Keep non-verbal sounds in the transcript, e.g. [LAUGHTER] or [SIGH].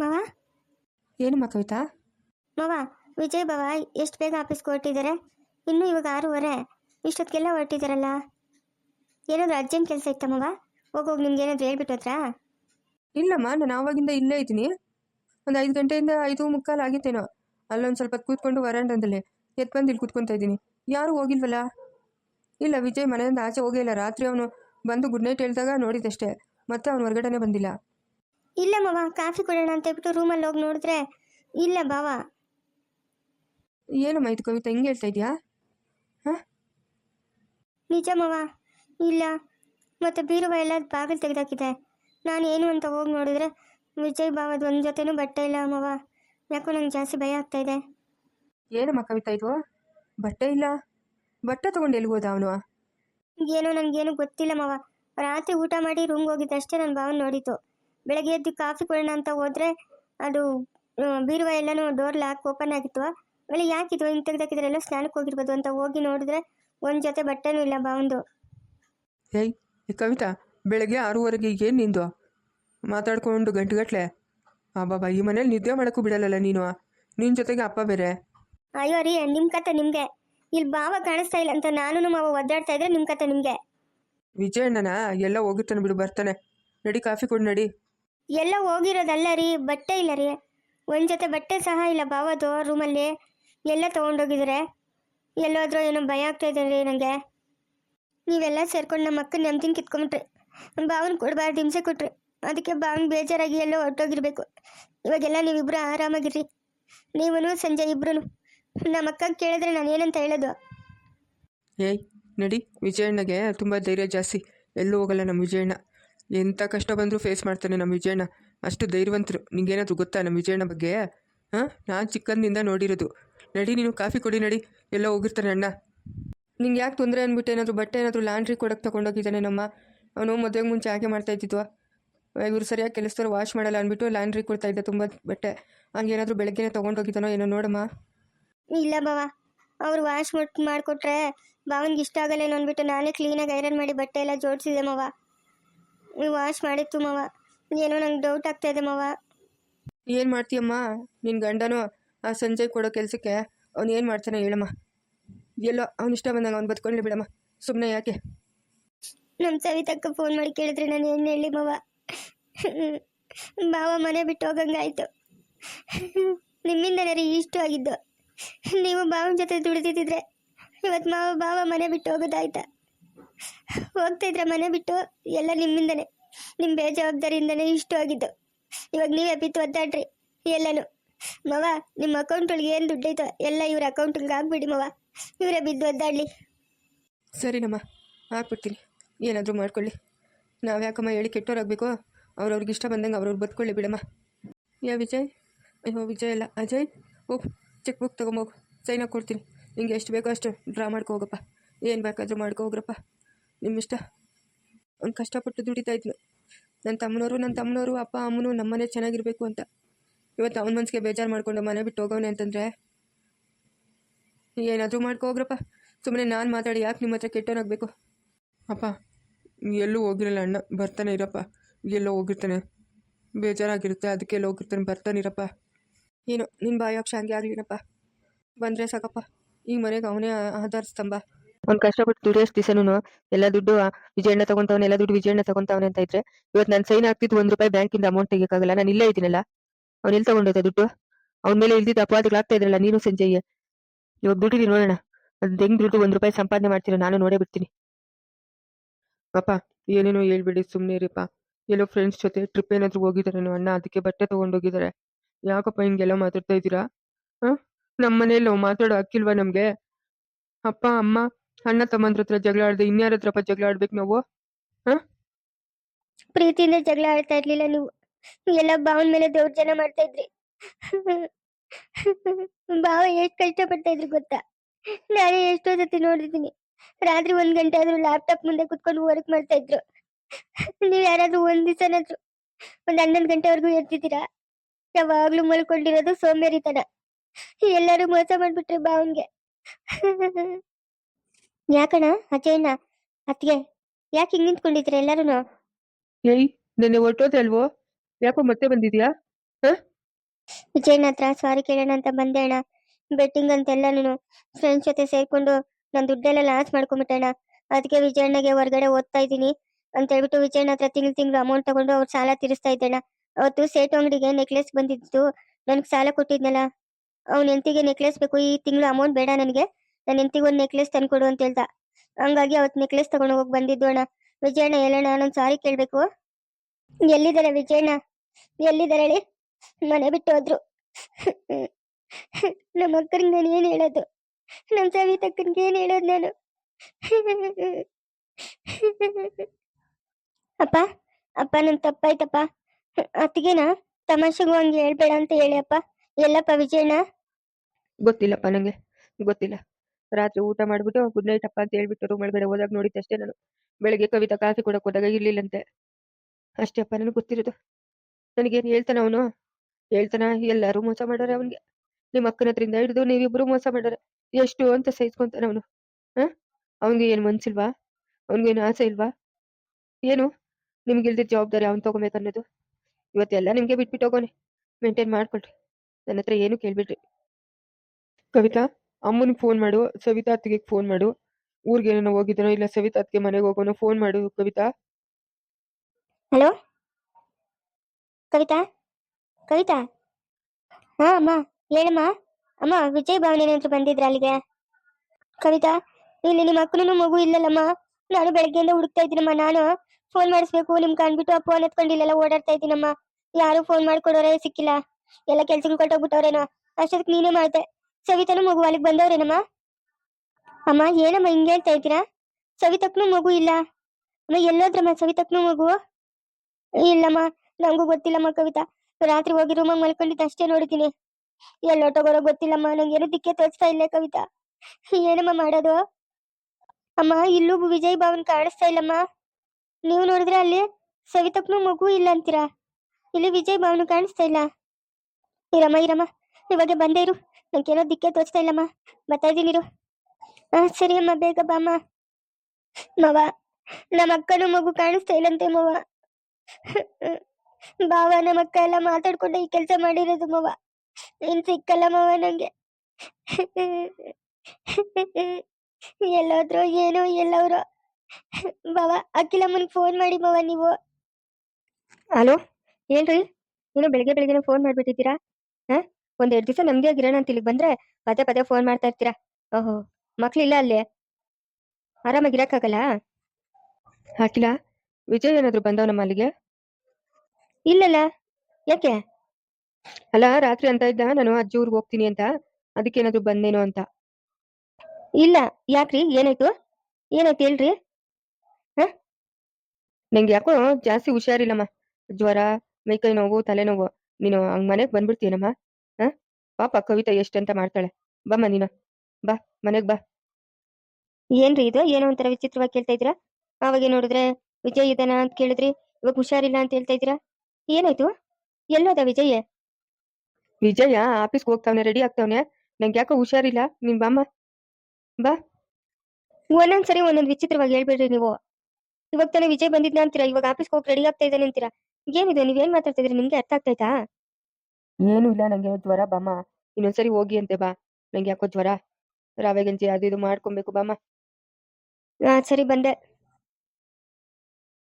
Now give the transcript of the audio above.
ಮಾವ? ಏನಮ್ಮ ಕವಿತಾ? ಮಾವ ವಿಜಯ್ ಬಾವ ಎಷ್ಟು ಬೇಗ ಆಫೀಸ್ಗೆ ಹೊರಟಿದ್ದಾರೆ ಇನ್ನೂ ಇವಾಗ ಆರೂವರೆ. ಇಷ್ಟೊತ್ತಿಗೆಲ್ಲ ಹೊರಟಿದ್ದಾರಲ್ಲ ಏನಾದರೂ ಅರ್ಜೆಂಟ್ ಕೆಲಸ ಇತ್ತ ಮಾವ? ಹೋಗೋಗಿ ನಿಮ್ಗೆ ಏನಾದರೂ ಹೇಳ್ಬಿಟ್ಟತ್ರ ಇಲ್ಲಮ್ಮ ನಾನು ಆವಾಗಿಂದ ಇಲ್ಲೇ ಇದ್ದೀನಿ. ಒಂದು ಐದು ಗಂಟೆಯಿಂದ ಐದು ಮುಕ್ಕಾಲು ಆಗಿತ್ತೇನೋ. ಅಲ್ಲೊಂದು ಸ್ವಲ್ಪ ಹೊತ್ತು ಕೂತ್ಕೊಂಡು ವರಾಂಡದಲ್ಲಿ ಎತ್ ಬಂದು ಇಲ್ಲಿ ಕೂತ್ಕೊತಾ ಇದ್ದೀನಿ. ಯಾರೂ ಹೋಗಿಲ್ವಲ್ಲ? ಇಲ್ಲ ವಿಜಯ್ ಮನೆಯಿಂದ ಆಚೆ ಹೋಗಿಲ್ಲ ರಾತ್ರಿ ಅವನು ಬಂದು ಗುಡ್ ನೈಟ್ ಹೇಳಿದಾಗ ನೋಡಿದಷ್ಟೇ. ಮತ್ತೆ ಅವನು ಹೊರಗಡೆನೆ ಬಂದಿಲ್ಲ. ಇಲ್ಲ ಮಾವ ಕಾಫಿ ಕೊಡೋಣ ಅಂತ ಹೇಳ್ಬಿಟ್ಟು ರೂಮಲ್ಲಿ ಹೋಗಿ ನೋಡಿದ್ರೆ ಇಲ್ಲ ಬಾವ ಏನಮ್ಮ ಇದು ಕವಿತಾ ಹಿಂಗೆ ಹೇಳ್ತಾ ಇದೆಯಾ? ಹಾಂ? ನಿಜ ಮಾವ ಇಲ್ಲ. ಮತ್ತು ಬೀರುವ ಎಲ್ಲ ಬಾಗಿಲು ತೆಗೆದಾಕಿದೆ. ನಾನು ಏನು ಅಂತ ಹೋಗಿ ನೋಡಿದ್ರೆ ವಿಜಯ್ ಬಾವದ ಒಂದು ಜೊತೆನೂ ಬಟ್ಟೆ ಇಲ್ಲ ಮಾವ. ಯಾಕೋ ನಂಗೆ ಜಾಸ್ತಿ ಭಯ ಆಗ್ತಾ ಇದೆ. ಏನಮ್ಮ ಕವಿತಾ ಇದು? ಬಟ್ಟೆ ಇಲ್ಲ? ಬಟ್ಟೆ ತೊಗೊಂಡು ಎಲ್ಲಿ ಹೋದ ಅವನು? ಏನೋ ನನಗೇನು ಗೊತ್ತಿಲ್ಲ ಮಾವ. ರಾತ್ರಿ ಊಟ ಮಾಡಿ ರೂಮ್ಗೆ ಹೋಗಿದ್ದಷ್ಟೇ ನನ್ನ ಬಾವನ ನೋಡಿತು ಬೆಳಗ್ಗೆ ಎದ್ದು ಕಾಫಿ ಕೊಡೋಣ ಅಂತ ಹೋದ್ರೆ ಅದು ಬೀರುವ ಎಲ್ಲನೂ ಡೋರ್ ಲಾಕ್ ಓಪನ್ ಆಗಿತ್ತು. ಆಮೇಲೆ ಯಾಕಿದ್ವು ಹಿಂಗೆ ತೆಗ್ದಾಕಿದ್ರೆ ಎಲ್ಲ ಸ್ನಾನಕ್ಕೆ ಹೋಗಿರ್ಬೋದು ಅಂತ ಹೋಗಿ ನೋಡಿದ್ರೆ ಒಂದು ಜೊತೆ ಬಟ್ಟೆನೂ ಇಲ್ಲ ಬಾವಂದು ಏಯ್ ಈ ಕವಿತಾ ಬೆಳಗ್ಗೆ ಆರೂವರೆಗೆ ಏನು ನಿಂದು? ಮಾತಾಡ್ಕೊಂಡು ಗಂಟುಗಟ್ಲೆ. ಬಾಬಾ ಈ ಮನೇಲಿ ನಿದ್ದೆ ಮಾಡೋಕ್ಕೂ ಬಿಡಲ್ಲಲ್ಲ ನೀನು. ನಿನ್ನ ಜೊತೆಗೆ ಅಪ್ಪ ಬೇರೆ. ಅಯ್ಯೋ ರೀ ನಿಮ್ಮ ಕತೆ ನಿಮಗೆ. ಇಲ್ಲಿ ಭಾವ ಕಾಣಿಸ್ತಾ ಇಲ್ಲ ಅಂತ ನಾನು ಮಾವ ಒದ್ದಾಡ್ತಾ ಇದ್ರೆ ನಿಮ್ಮ ಕತೆ ನಿಮಗೆ. ವಿಜಯಣ್ಣನ? ಎಲ್ಲ ಹೋಗಿರ್ತಾನೆ ಬಿಡು ಬರ್ತಾನೆ. ನಡಿ ಕಾಫಿ ಕೊಡು ನಡಿ. ಎಲ್ಲ ಹೋಗಿರೋದಲ್ಲ ರೀ, ಬಟ್ಟೆ ಇಲ್ಲ ರೀ. ಒಂದು ಜೊತೆ ಬಟ್ಟೆ ಸಹ ಇಲ್ಲ ಬಾವದು ರೂಮಲ್ಲಿ ಎಲ್ಲ ತೊಗೊಂಡೋಗಿದ್ರೆ. ಎಲ್ಲೋದ್ರೂ ಏನೋ ಭಯ ಆಗ್ತಾ ಇದೆ ರೀ ನನಗೆ ನೀವೆಲ್ಲ ಸೇರ್ಕೊಂಡು ನಮ್ಮ ಅಕ್ಕನ ನೆಮ್ಮದಿನ ಕಿತ್ಕೊಂಬಿಟ್ರಿ. ನಮ್ಮ ಭಾವನ ಕೊಡಬಾರ್ದು ಹಿಂಸೆ ಕೊಟ್ರಿ. ಅದಕ್ಕೆ ಭಾವನ ಬೇಜಾರಾಗಿ ಎಲ್ಲೋ ಹೊರಟೋಗಿರ್ಬೇಕು. ಇವಾಗೆಲ್ಲ ನೀವಿಬ್ಬರು ಆರಾಮಾಗಿರ್ರಿ. ನೀವನು ಸಂಜೆ ಇಬ್ರು ನಮ್ಮ ಅಕ್ಕ ಕೇಳಿದ್ರೆ ನಾನು ಏನಂತ ಹೇಳೋದು? ಏಯ್, ನಡಿ, ವಿಜಯಣ್ಣಗೆ ತುಂಬ ಧೈರ್ಯ ಜಾಸ್ತಿ. ಎಲ್ಲೂ ಹೋಗಲ್ಲ ನಮ್ಮ ವಿಜಯಣ್ಣ. ಎಂಥ ಕಷ್ಟ ಬಂದರೂ ಫೇಸ್ ಮಾಡ್ತಾನೆ ನಮ್ಮ ವಿಜಯಣ್ಣ. ಅಷ್ಟು ಧೈರ್ಯವಂತರು. ನಿಂಗೇನಾದರೂ ಗೊತ್ತಾ ನಮ್ಮ ವಿಜಯಣ್ಣ ಬಗ್ಗೆ? ಹಾಂ? ನಾನು ಚಿಕ್ಕಂದಿನಿಂದ ನೋಡಿರೋದು. ನಡಿ, ನೀನು ಕಾಫಿ ಕೊಡಿ, ನಡಿ. ಎಲ್ಲ ಹೋಗಿರ್ತಾನೆ ಅಣ್ಣ. ನಿಂಗೆ ಯಾಕೆ ತೊಂದರೆ ಅಂದ್ಬಿಟ್ಟು ಏನಾದರೂ ಬಟ್ಟೆ ಏನಾದರೂ ಲಾಂಡ್ರಿ ಕೊಡಕ್ಕೆ ತೊಗೊಂಡೋಗಿದ್ದಾನೆ ನಮ್ಮ? ಅವನು ಮದುವೆಗೆ ಮುಂಚೆ ಹಾಗೆ ಮಾಡ್ತಾ ಇದ್ದಿದ್ವಾ ಇವರು ಸರಿಯಾಗಿ ಕೆಲಸದವ್ರು ವಾಶ್ ಮಾಡಲ್ಲ ಅಂದ್ಬಿಟ್ಟು ಲಾಂಡ್ರಿ ಕೊಡ್ತಾ ಇದ್ದ ತುಂಬ ಬಟ್ಟೆ. ಹಂಗೇನಾದರೂ ಬೆಳಗ್ಗೆನೇ ತೊಗೊಂಡೋಗಿದ್ದಾನೋ ಏನೋ ನೋಡಮ್ಮ. ಇಲ್ಲ ಬಾವ. ಅವ್ರು ವಾಶ್ ಮಾಡಿಕೊಟ್ರೆ ಬಾವನಿಗೆ ಇಷ್ಟ ಆಗಲ್ಲೇನೋ ಅಂದ್ಬಿಟ್ಟು ನಾನೇ ಕ್ಲೀನಾಗಿ ಐರನ್ ಮಾಡಿ ಬಟ್ಟೆ ಎಲ್ಲ ಜೋಡಿಸಿದೆ ಮಾವ. ನೀವು ವಾಶ್ ಮಾಡಿತ್ತು ಮಾವ. ಏನೋ ನಂಗೆ ಡೌಟ್ ಆಗ್ತಾ ಇದೆ ಮಾವ. ಏನು ಮಾಡ್ತೀಯಮ್ಮ? ನಿನ್ನ ಗಂಡನು ಆ ಸಂಜೆ ಕೊಡೋ ಕೆಲಸಕ್ಕೆ ಅವ್ನು ಏನು ಮಾಡ್ತಾನೆ ಹೇಳಮ್ಮ. ಎಲ್ಲೋ ಅವ್ನು ಇಷ್ಟ ಬಂದಾಗ ಅವ್ನು ಬದ್ಕೊಂಡ್ಲಿ ಬಿಡಮ್ಮ. ಸುಮ್ಮನೆ ಯಾಕೆ? ನಮ್ಮ ಸವಿತಕ್ಕ ಫೋನ್ ಮಾಡಿ ಕೇಳಿದ್ರೆ ನಾನು ಏನು ಹೇಳಿ ಮಾವ? [LAUGHS] ಬಾವ ಮನೆ ಬಿಟ್ಟು ಹೋಗಂಗಾಯ್ತು [LAUGHS] ನಿಮ್ಮಿಂದನೇ ರೀ ಇಷ್ಟು ಆಗಿದ್ದು. [LAUGHS] ನೀವು ಬಾವನ ಜೊತೆ ದುಡಿದಿದ್ರೆ ಇವತ್ತು ಮಾವ ಬಾವ ಮನೆ ಬಿಟ್ಟು ಹೋಗೋದಾಯ್ತಾ ಹೋಗ್ತಿದ್ರೆ ಮನೆ ಬಿಟ್ಟು ಎಲ್ಲ ನಿಮ್ಮಿಂದನೇ. ನಿಮ್ಮ ಬೇಜವಾಬ್ದಾರಿಯಿಂದನೇ ಇಷ್ಟು ಆಗಿದ್ದು. ಇವಾಗ ನೀವೇ ಬಿತ್ತು ಒದ್ದಾಡ್ರಿ, ಎಲ್ಲನೂ. ಮವ, ನಿಮ್ಮ ಅಕೌಂಟೊಳಗೆ ಏನು ದುಡ್ಡೈತೋ ಎಲ್ಲ ಇವ್ರ ಅಕೌಂಟಿಗೆ ಹಾಕ್ಬಿಡಿ ಮವ. ಇವರೇ ಬಿದ್ದು ಒದ್ದಾಡ್ಲಿ. ಸರಿನಮ್ಮ ಹಾಕ್ಬಿಡ್ತೀನಿ ಏನಾದರೂ ಮಾಡ್ಕೊಳ್ಳಿ. ನಾವು ಯಾಕಮ್ಮ ಹೇಳಿ ಆಗಬೇಕು ಅವ್ರವ್ರಿಗೆ ಇಷ್ಟ ಬಂದಂಗೆ ಅವ್ರವ್ರು ಬದ್ಕೊಳ್ಳಿ ಬಿಡಮ್ಮ. ಯಾ ವಿಜಯ್? ಅಯ್ಯೋ, ವಿಜಯ್ ಅಲ್ಲ. ಅಜಯ್? ಹೋಗು ಚೆಕ್ ಬುಕ್ ತೊಗೊಂಬೋಗು ಸೈನ್ ಹಾಕಿ ಕೊಡ್ತೀನಿ. ನಿಂಗೆ ಎಷ್ಟು ಬೇಕೋ ಅಷ್ಟು ಡ್ರಾ ಮಾಡ್ಕೊ ಹೋಗಪ್ಪ. ಏನು ಬೇಕಾದರೂ ಮಾಡ್ಕೊ ಹೋಗ್ರಪ್ಪ. ನಿಮ್ಮಿಷ್ಟ. ಅವ್ನು ಕಷ್ಟಪಟ್ಟು ದುಡಿತಾ ಇದ್ನು ನನ್ನ ತಮ್ಮನವರು ನನ್ನ ತಮ್ಮನವರು ಅಪ್ಪ ಅಮ್ಮನು ನಮ್ಮನೆ ಚೆನ್ನಾಗಿರಬೇಕು ಅಂತ. ಇವತ್ತು ಅವನ ಮನಸ್ಸಿಗೆ ಬೇಜಾರು ಮಾಡಿಕೊಂಡು ಮನೆ ಬಿಟ್ಟು ಹೋಗೋನೆ ಅಂತಂದರೆ? ಏನಾದರೂ ಮಾಡ್ಕೊ ಹೋಗ್ರಪ್ಪ. ಸುಮ್ಮನೆ ನಾನು ಮಾತಾಡಿ ಯಾಕೆ ನಿಮ್ಮ ಹತ್ರ ಕೆಟ್ಟೋನಾಗಬೇಕು ಅಪ್ಪ ಎಲ್ಲೂ ಹೋಗಿರಲ್ಲ ಅಣ್ಣ. ಬರ್ತಾನೆ ಇರಪ್ಪ. ಎಲ್ಲೋ ಹೋಗಿರ್ತಾನೆ. ಬೇಜಾರಾಗಿರುತ್ತೆ. ಅದಕ್ಕೆ ಎಲ್ಲ ಹೋಗಿರ್ತಾನೆ. ಬರ್ತಾನಿರಪ್ಪ ಏನು ನಿನ್ನ ಬಾಯಾಕ್ಷ ಹಂಗೆ ಆಗಲಿನಪ್ಪ. ಬಂದರೆ ಸಾಕಪ್ಪ. ಈ ಮನೆಗೆ ಅವನೇ ಆಧಾರ ಸ್ತಂಭ. ಅವ್ನು ಕಷ್ಟಪಟ್ಟು ದುಡಿಯೋಷ್ಟು ದಿವಸನು ಎಲ್ಲ ದುಡ್ಡು ವಿಜಯಣ್ಣ ತಗೊಂತವನೆ, ಎಲ್ಲ ದುಡ್ಡು ವಿಜಯಣ್ಣ ತಗೊಂತವನೆ ಅಂತ ಇದ್ರೆ ಇವತ್ತು ನಾನು ಸೈನ್ ಆಗ್ತಿದ್ದು ಒಂದ್ ರೂಪಾಯಿ ಬ್ಯಾಂಕಿಂದ ಅಮೌಂಟ್ ತೆಗಿಯಕ್ಕಾಗಲ್ಲ, ನಾನು ಇಲ್ಲೇ ಇದ್ದೀನಲ್ಲ. ಅವ್ನು ಎಲ್ಲಿ ತಗೊಂಡೋದ ದುಡ್ಡು? ಅವ್ನ ಮೇಲೆ ಇಲ್ದಿದ್ದ ಅಪವಾದಗಳಾಗ್ತಾ ಇದ್ರಲ್ಲ ನೀನು ಸಂಜಯ್ಯ ಇವಾಗ ದುಡ್ಡಿರಿ ನೋಡೋಣ. ಅದ್ ಹೆಂಗ್ ದುಡ್ಡು ಒಂದ್ ರೂಪಾಯಿ ಸಂಪಾದನೆ ಮಾಡ್ತೀರೋ ನಾನು ನೋಡೇ ಬಿಡ್ತೀನಿ. ಅಪ್ಪ, ಏನೇನೋ ಹೇಳ್ಬೇಡಿ ಸುಮ್ಮನೆ ರೀಪಾ ಎಲ್ಲೋ ಫ್ರೆಂಡ್ಸ್ ಜೊತೆ ಟ್ರಿಪ್ ಏನಾದ್ರೂ ಹೋಗಿದಾರೇನೋ ಅಣ್ಣ, ಅದಕ್ಕೆ ಬಟ್ಟೆ ತೊಗೊಂಡೋಗಿದ್ದಾರೆ ಯಾಕಪ್ಪ ಹಿಂಗೆಲ್ಲ ಮಾತಾಡ್ತಾ ಇದ್ದೀರಾ? ಹಾಂ? ನಮ್ಮ ಮನೇಲಿ ಮಾತಾಡೋ ಹಕ್ಕಿಲ್ವಾ ನಮಗೆ? ಅಪ್ಪ, ಅಮ್ಮ ಅಣ್ಣ ತಮ್ಮಂದ್ರ ಹತ್ರ ಜಗಳ ಆಡ್ದೆ, ಇನ್ಯಾರ ಹತ್ರಪ್ಪ ಜಗಳ ಆಡ್ಬೇಕು ನಾವು? ಪ್ರೀತಿಯಿಂದ ಜಗಳ ಆಡ್ತಾ ಇರ್ಲಿಲ್ಲ ನೀವು. ಎಲ್ಲ ಬಾವನ ಮೇಲೆ ದೌರ್ಜನ್ಯ ಮಾಡ್ತಾ ಇದ್ರಿ. ಬಾವ ಎಷ್ಟು ಕಷ್ಟ ಪಡ್ತಾ ಇದ್ರಿ ಗೊತ್ತಾ? ನಾನೇ ಎಷ್ಟೋ ಜೊತೆ ನೋಡಿದೀನಿ ರಾತ್ರಿ ಒಂದ್ ಗಂಟೆ ಆದ್ರೂ ಲ್ಯಾಪ್ಟಾಪ್ ಮುಂದೆ ಕುತ್ಕೊಂಡು ವರ್ಕ್ ಮಾಡ್ತಾ ಇದ್ರು. ನೀವ್ ಯಾರಾದ್ರೂ ಒಂದ್ ದಿವಸನಾದ್ರು ಒಂದ್ ಹನ್ನೊಂದ್ ಗಂಟೆವರೆಗೂ ಇರ್ತಿದ್ದೀರಾ ಯಾವಾಗ್ಲೂ ಮಲ್ಕೊಂಡಿರೋದು ಸೋಮೇರಿತನ ಎಲ್ಲರೂ ಮೋಸ ಮಾಡ್ಬಿಟ್ರಿ ಬಾವನ್ಗೆ ಯಾಕಣ ಅಜಯಣ್ಣ ಅತ್ತಿಗೆ ಯಾಕೆ ಹಿಂಗ್ ನಿಂತ್ಕೊಂಡಿದ್ರೆ ಎಲ್ಲಾರು ಏಯ್ ನೆನ್ನೆ ಹೊರಟೋದೆ ಅಲ್ವೋ ಯಾಕೋ ಮತ್ತೆ ಬಂದಿದ್ಯಾ? ವಿಜಯನ ಹತ್ರ ಸಾರಿ ಕೇಳೋಣ ಅಂತ ಬಂದೆ ಅಣ್ಣ. ಬೆಟ್ಟಿಂಗ್ ಅಂತ ಎಲ್ಲಾನು ಫ್ರೆಂಡ್ಸ್ ಜೊತೆ ಸೇರ್ಕೊಂಡು ನನ್ನ ದುಡ್ಡೆಲ್ಲ ಲಾಸ್ ಮಾಡ್ಕೊಂಡ್ಬಿಟ್ಟಣ ಅದಕ್ಕೆ ವಿಜಯಣ್ಣಗೆ ಹೊರಗಡೆ ಓದ್ತಾ ಇದ್ದೀನಿ ಅಂತ ಹೇಳ್ಬಿಟ್ಟು ವಿಜಯಣ್ಣ ಹತ್ರ ತಿಂಗಳು ತಿಂಗಳು ಅಮೌಂಟ್ ತಗೊಂಡು ಅವ್ರ ಸಾಲ ತೀರಿಸ್ತಾ ಇದ್ದೆ ಅಣ್ಣ. ಅವತ್ತು ಸೇಟು ಅಂಗಡಿಗೆ ನೆಕ್ಲೆಸ್ ಬಂದಿದ್ದು ನನಗೆ ಸಾಲ ಕೊಟ್ಟಿದ್ನಲ್ಲ. ಅವ್ನ ಹೆಂಡತಿಗೆ ನೆಕ್ಲೆಸ್ ಬೇಕು ಈ ತಿಂಗಳು ಅಮೌಂಟ್ ಬೇಡ ನನಗೆ. ನನ್ನ ಹೆಂಡತಿಗೆ ಒಂದು ನೆಕ್ಲೆಸ್ ತಂದ್ಕೊಡು ಅಂತ ಹೇಳ್ದ. ಹಂಗಾಗಿ ಅವತ್ತು ನೆಕ್ಲೆಸ್ ತಗೊಂಡು ಹೋಗಿ ಬಂದಿದ್ದು ಅಣ್ಣ. ವಿಜಯಣ್ಣ ಹೇಳೋಣ ನಾನು ಸಾರಿ ಕೇಳಬೇಕು. ಎಲ್ಲಿದ್ದಾರೆ ವಿಜಯಣ್ಣ? ಎಲ್ಲಿದ್ದಾರೆ ಹೇಳಿ? ಮನೆ ಬಿಟ್ಟು ಹೋದ್ರು. ನಮ್ಮ ಅಕ್ಕನಿಗೆ ನಾನು ಏನು ಹೇಳೋದು? ನಮ್ಮ ಸವಿತಕ್ಕನಿಗೆ ಏನು ಹೇಳೋದು ನಾನು? ಅಪ್ಪ ಅಪ್ಪ ನನ್ ತಪ್ಪಾಯ್ತಪ್ಪ. ಅತ್ತಿಗೆನ ತಮಾಷೆಗೂ ಹಂಗೆ ಹೇಳ್ಬೇಡ ಅಂತ ಹೇಳಿ ಅಪ್ಪ. ಎಲ್ಲಪ್ಪ ವಿಜಯಣ್ಣ? ಗೊತ್ತಿಲ್ಲಪ್ಪ ನಂಗೆ. ಗೊತ್ತಿಲ್ಲ. ರಾತ್ರಿ ಊಟ ಮಾಡ್ಬಿಟ್ಟು ಗುಡ್ ನೈಟ್ ಅಪ್ಪ ಅಂತ ಹೇಳ್ಬಿಟ್ಟು ರೂಮ್ ಒಳಗಡೆ ಹೋದಾಗ ನೋಡಿದ್ದಷ್ಟೇ ನಾನು. ಬೆಳಗ್ಗೆ ಕವಿತಾ ಕಾಫಿ ಕೊಡಕ್ ಹೋದಾಗ ಇರ್ಲಿಲ್ಲಂತೆ. ಅಷ್ಟೇ ಅಪ್ಪ, ನನಗೆ ಗೊತ್ತಿರೋದು. ನನಗೇನು ಹೇಳ್ತಾನ ಅವನು? ಹೇಳ್ತಾನ, ಎಲ್ಲರೂ ಮೋಸ ಮಾಡೋರೆ ಅವನಿಗೆ. ನಿಮ್ಮ ಅಕ್ಕನ ಹತ್ರಿಂದ ಹಿಡಿದು ನೀವಿಬ್ರು ಮೋಸ ಮಾಡೋರೆ. ಎಷ್ಟು ಅಂತ ಸಹಿಸ್ಕೊಂತಾನ ಅವನು. ಹಾ? ಅವನಿಗೆ ಏನು ಮನ್ಸಿಲ್ವಾ? ಅವನಿಗೇನು ಆಸೆ ಇಲ್ವಾ? ಏನು? ನಿಮ್ಗೆ ಇಲ್ದಿದ್ದ ಜವಾಬ್ದಾರಿ ಅವ್ನು ತಗೋಬೇಕನ್ನೋದು ಇವತ್ತೆಲ್ಲ ನಿಮಗೆ ಬಿಟ್ಬಿಟ್ಟು ಹೋಗೋನೆ ಮೇಂಟೈನ್ ಮಾಡ್ಕೊಳ್ರಿ. ನನ್ನ ಹತ್ರ ಏನು ಕೇಳ್ಬಿಡ್ರಿ. ಕವಿತಾ? ಅಮ್ಮನಿಗೆ ಫೋನ್ ಮಾಡು, ಸವಿತಾ ಅತ್ತಿಗೆ ಫೋನ್ ಮಾಡು. ಊರಿಗೆ ಏನೋ ಹೋಗಿದ್ದಾನೋ ಇಲ್ಲ ಸವಿತಾ ಅತ್ತಿಗೆ ಮನೆಗೆ ಹೋಗೋನೋ ಫೋನ್ ಮಾಡು, ಕವಿತಾ. ಹಲೋ ಕವಿತಾ? ಕವಿತಾ? ಹಾ, ಅಮ್ಮ. ಹೇಳಮ್ಮ. ಅಮ್ಮ, ವಿಜಯ್ ಭಾವನೆ ಏನಂತ ಬಂದಿದ್ರ ಅಲ್ಲಿಗೆ? ಕವಿತಾ, ಇಲ್ಲಿ ನಿಮ್ಮ ಅಕ್ಕನೂ ಮಗು ಇಲ್ಲಲ್ಲಮ್ಮ. ನಾನು ಬೆಳಗ್ಗೆಯಿಂದ ಹುಡುಕ್ತಾ ಇದ್ದೀನಮ್ಮ. ನಾನು ಫೋನ್ ಮಾಡಿಸ್ಬೇಕು, ನಿಮ್ ಕಾಣ್ಬಿಟ್ಟು ಆ ಫೋನ್ ಎತ್ಕೊಂಡು ಇಲ್ಲೆಲ್ಲ ಓಡಾಡ್ತಾ ಇದ್ದೀನಮ್ಮ. ಯಾರು ಫೋನ್ ಮಾಡ್ಕೊಡೋರೇ ಸಿಕ್ಕಿಲ್ಲ. ಎಲ್ಲ ಕೆಲ್ಸಕ್ಕೆ ಕೊಟ್ಟೋಗ್ಬಿಟ್ಟವ್ರೇನೋ. ಅಷ್ಟೊತ್ತಿಗೆ ನೀನೇ ಮಾಡ್ದೆ. ಸವಿತನು ಮಗು ಅಲ್ಲಿಗೆ ಬಂದವ್ರೇನಮ್ಮ ಅಮ್ಮ, ಏನಮ್ಮ ಹಿಂಗೆ ಹೇಳ್ತಾ ಇದ್ದೀರಾ? ಸವಿತಕ್ನು ಮಗು ಇಲ್ಲ. ಅಮ್ಮ, ಎಲ್ಲೋದ್ರಮ್ಮ ಸವಿತಕ್ನು ಮಗು? ಇಲ್ಲಮ್ಮ, ನಂಗೂ ಗೊತ್ತಿಲ್ಲಮ್ಮ ಕವಿತಾ. ರಾತ್ರಿ ಹೋಗಿ ರೂಮಾಗ ಮಲ್ಕೊಂಡಿದ್ದ, ಅಷ್ಟೇ ನೋಡಿದ್ದೀನಿ. ಎಲ್ಲೋಟೋಗೋರೋ ಗೊತ್ತಿಲ್ಲಮ್ಮ, ನಂಗೆ ಏನೋ ದಿಕ್ಕೆ ತೋರಿಸ್ತಾ ಇಲ್ಲ ಕವಿತಾ. ಏನಮ್ಮ ಮಾಡೋದು? ಅಮ್ಮ, ಇಲ್ಲೂ ವಿಜಯ್ ಭಾವನ್ ಕಾಣಿಸ್ತಾ ಇಲ್ಲಮ್ಮ. ನೀವು ನೋಡಿದ್ರೆ ಅಲ್ಲಿ ಸವಿತಕ್ನು ಮಗು ಇಲ್ಲ ಅಂತೀರಾ? ಇಲ್ಲಿ ವಿಜಯ್ ಭಾವನು ಕಾಣಿಸ್ತಾ ಇಲ್ಲ. ಇರಮ್ಮ ಇರಮ್ಮ, ಇವಾಗ ಬಂದೇ ಇರು. ನಂಗೇನೋ ದಿಕ್ಕೆ ತೋಚ್ತಾ ಇಲ್ಲಮ್ಮ. ಬರ್ತಾ ಇದ್ದೀನಿ ಇರು. ಹಾ ಸರಿ ಅಮ್ಮ, ಬೇಗ ಬಾಮ್ಮ ಮವ, ನಮ್ಮ ಅಕ್ಕನು ಮಗು ಕಾಣಿಸ್ತಾ ಇಲ್ಲಂತೆ ಮವ. ಬಾವ ನಮ್ಮ ಅಕ್ಕ ಎಲ್ಲ ಮಾತಾಡ್ಕೊಂಡು ಈ ಕೆಲಸ ಮಾಡಿರೋದು ಮವ. ಇನ್ ಸಿಕ್ಕಲ್ಲ ಮವ ನಂಗೆ. ಎಲ್ಲೋದ್ರು ಏನೋ ಎಲ್ಲವ್ರು. ಬಾವ ಅಖಿಲಮ್ಮನಿಗೆ ಫೋನ್ ಮಾಡಿ ಮವ ನೀವು. ಹಲೋ ಏನ್ರಿ? ಏನು ಬೆಳಿಗ್ಗೆ ಬೆಳಿಗ್ಗೆ ಫೋನ್ ಮಾಡ್ಬಿಟ್ಟಿದ್ದೀರಾ? ಹಾ? ಒಂದ್ ಎರಡ್ ದಿವಸ ನಮ್ಗೆ ಆಗಿರೋಣ ಅಂತ ಇಲ್ಲಿಗೆ ಬಂದ್ರೆ ಪದೇ ಪದೇ ಫೋನ್ ಮಾಡ್ತಾ ಇರ್ತೀರಾ? ಓಹೋ ಮಕ್ಳಿಲ್ಲ ಅಲ್ಲಿ? ಆರಾಮಾಗಿರಕ್ಕಾಗಲ್ಲ ಅಖಿಲ ವಿಜಯ್ ಏನಾದ್ರು ಬಂದವನಮ್ಮ ಅಲ್ಲಿಗೆ? ಇಲ್ಲಲ್ಲ ಯಾಕೆ? ಅಲ್ಲ ರಾತ್ರಿ ಅಂತ ಇದ್ದ ನಾನು ಅಜ್ಜಿ ಊರ್ಗ್ ಹೋಗ್ತೀನಿ ಅಂತ ಅದಕ್ಕೆ ಏನಾದ್ರು ಬಂದೇನೋ ಅಂತ. ಇಲ್ಲ ಯಾಕ್ರಿ? ಏನಾಯ್ತು? ಏನಾಯ್ತು ಹೇಳ್ರಿ? ನಂಗೆ ಯಾಕೋ ಜಾಸ್ತಿ ಹುಷಾರಿಲ್ಲಮ್ಮ. ಜ್ವರ ಮೈಕೈ ನೋವು ತಲೆನೋವು. ನೀನು ಹಂಗ್ ಮನೆಗ್ ಬಂದ್ಬಿಡ್ತೀನಮ್ಮ ಪಾಪ ಕವಿತಾ ಎಷ್ಟಂತ ಮಾಡ್ತಾಳೆ. ಬಮ್ಮ ನೀನು ಬಾ ಮನೆಗ್ ಬಾ. ಏನ್ರಿ ಇದು? ಏನೋ ಒಂಥರ ವಿಚಿತ್ರವಾಗಿ ಕೇಳ್ತಾ ಇದ್ದೀರಾ? ಅವಾಗ ನೋಡಿದ್ರೆ ವಿಜಯ್ ಇದನ ಅಂತ ಕೇಳಿದ್ರಿ ಇವಾಗ ಹುಷಾರಿಲ್ಲ ಅಂತ ಹೇಳ್ತಾ ಇದ್ದೀರಾ? ಏನಾಯ್ತು? ಎಲ್ಲೋದ ವಿಜಯ್? ವಿಜಯ ಆಫೀಸ್ಗೆ ಹೋಗ್ತಾವ್ನೆ ರೆಡಿ ಆಗ್ತಾವ್ನೆ. ನಂಗೆ ಯಾಕೋ ಹುಷಾರಿಲ್ಲ ನೀನ್ ಬಾಮ್ಮ. ಬಾ. ಒಂದೊಂದ್ಸರಿ ಒಂದೊಂದು ವಿಚಿತ್ರವಾಗಿ ಹೇಳ್ಬೇಡ್ರಿ ನೀವು. ಇವಾಗ ತಾನೇ ವಿಜಯ್ ಬಂದಿದ್ನ ಅಂತೀರಾ? ಇವಾಗ ಆಫೀಸ್ಗೆ ಹೋಗಿ ರೆಡಿ ಆಗ್ತಾ ಇದ್ದಾನೆ ಅಂತೀರಾ? ಏನಿದೆ? ನೀವೇನ್ ಮಾತಾಡ್ತಾ ಇದ್ರಿ ನಿಮ್ಗೆ ಅರ್ಥ ಆಗ್ತಾಯ್ತಾ ಏನು ಇಲ್ಲ ನಂಗೆ ಜ್ವರ ಬಾಮ್ಮ. ಇನ್ನೊಂದ್ಸರಿ ಹೋಗಿ ಅಂತೆ ಬಾ. ನಂಗೆ ಯಾಕೋ ಜ್ವರ. ರಾವೆ ಗಂಜಿ ಅದು ಇದು ಮಾಡ್ಕೊಬೇಕು. ಬಾಮ್ಮ. ಹಾ, ಸರಿ ಬಂದೆ.